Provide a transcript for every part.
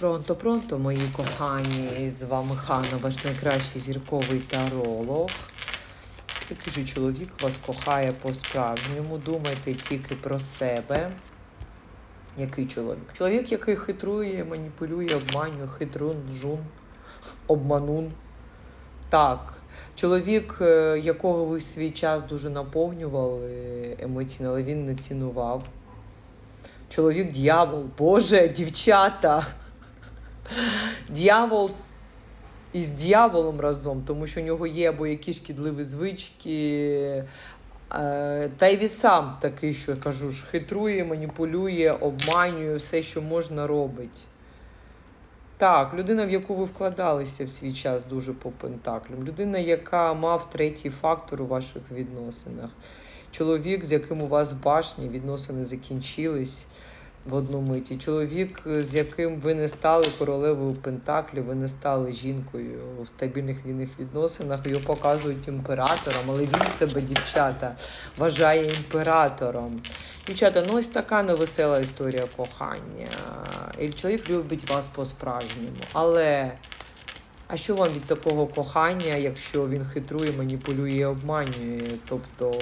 Пронто-пронто, мої кохані, з вами Ханна, ваш найкращий зірковий таролог. Який же чоловік вас кохає по-справжньому, думайте тільки про себе. Який чоловік? Чоловік, який хитрує, маніпулює, обманює, хитрун, жун, обманун. Так. Чоловік, е, якого ви свій час дуже наповнювали емоційно, але він не цінував. Чоловік дьявол, Боже, дівчата. Дьявол із дьяволом разом, тому що у нього є або якісь шкідливі звички. е, Та й він сам такий, що кажу ж, хитрує, маніпулює, обманює, все, що можна робить. Так, людина, в яку ви вкладалися в свій час дуже по пентаклям. Людина, яка мав третій фактор у ваших відносинах. Чоловік, з яким у вас башні, відносини закінчились в одну миті. Чоловік, з яким ви не стали королевою Пентаклі, ви не стали жінкою в стабільних вільних відносинах. Його показують імператором, але він себе, дівчата, вважає імператором. Дівчата, ну ось така невесела історія кохання. І чоловік любить вас по-справжньому. Але а що вам від такого кохання, якщо він хитрує, маніпулює і обманює? Тобто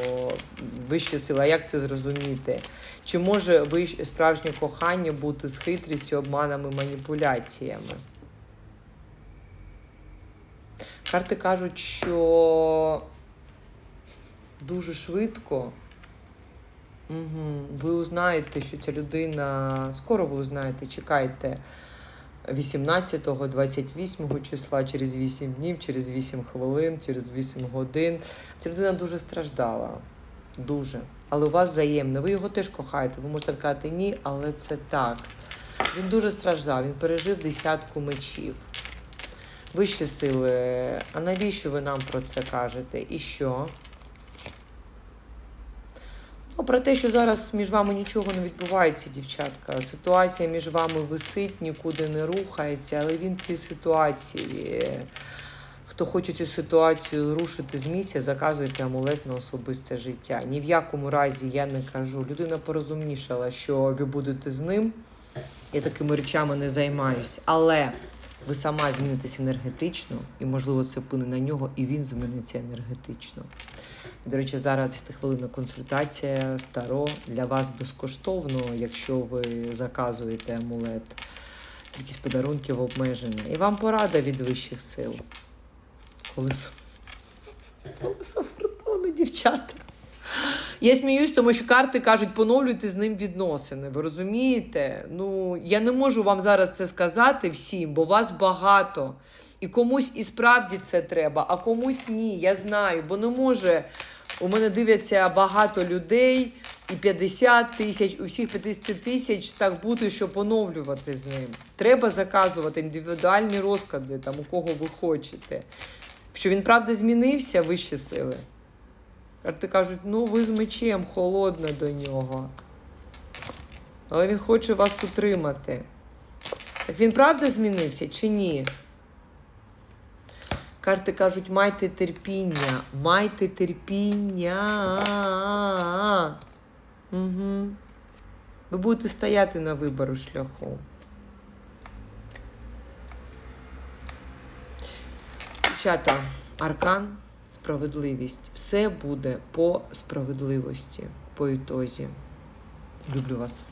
вища сила, як це зрозуміти? Чи може справжнє кохання бути з хитрістю, обманами, маніпуляціями? Карти кажуть, що дуже швидко угу, ви узнаєте, що ця людина, скоро ви узнаєте, чекайте. 18, 28 числа, через 8 днів, через 8 хвилин, через 8 годин. Ця людина дуже страждала. Дуже. Але у вас взаємне. Ви його теж кохаєте. Ви можете сказати ні, але це так. Він дуже страждав, він пережив десятку мечів. Вищі сили. А навіщо ви нам про це кажете? І що? Ну, про те, що зараз між вами нічого не відбувається, дівчатка. Ситуація між вами висить, нікуди не рухається, але він в цій ситуації. Хто хоче цю ситуацію рушити з місця, заказуйте амулет на особисте життя. Ні в якому разі я не кажу. Людина порозумнішала, що ви будете з ним. Я такими речами не займаюсь. Але ви сама змінитесь енергетично, і, можливо, це вплине на нього, і він зміниться енергетично. До речі, зараз 10 хвилинна консультація старо для вас безкоштовно, якщо ви заказуєте амулет, якісь подарунки в обмеження. І вам порада від вищих сил. Колесо фортуни, дівчата. Я сміюсь, тому що карти кажуть, поновлюйте з ним відносини. Ви розумієте? Ну, я не можу вам зараз це сказати всім, бо вас багато. І комусь і справді це треба, а комусь ні. Я знаю, бо не може. У мене дивляться багато людей, і 50 тисяч, у всіх 50 тисяч так бути, щоб поновлювати з ним. Треба заказувати індивідуальні розклади, там у кого ви хочете. Що він правда змінився, вищі сили. Карти кажуть, ну ви з мечем холодно до нього. Але він хоче вас утримати. Так він правда змінився чи ні? Карти кажуть, майте терпіння, майте терпіння. Угу. Ви будете стояти на вибору шляху. Дівчата, аркан, справедливість. Все буде по справедливості, по ітозі. Люблю вас.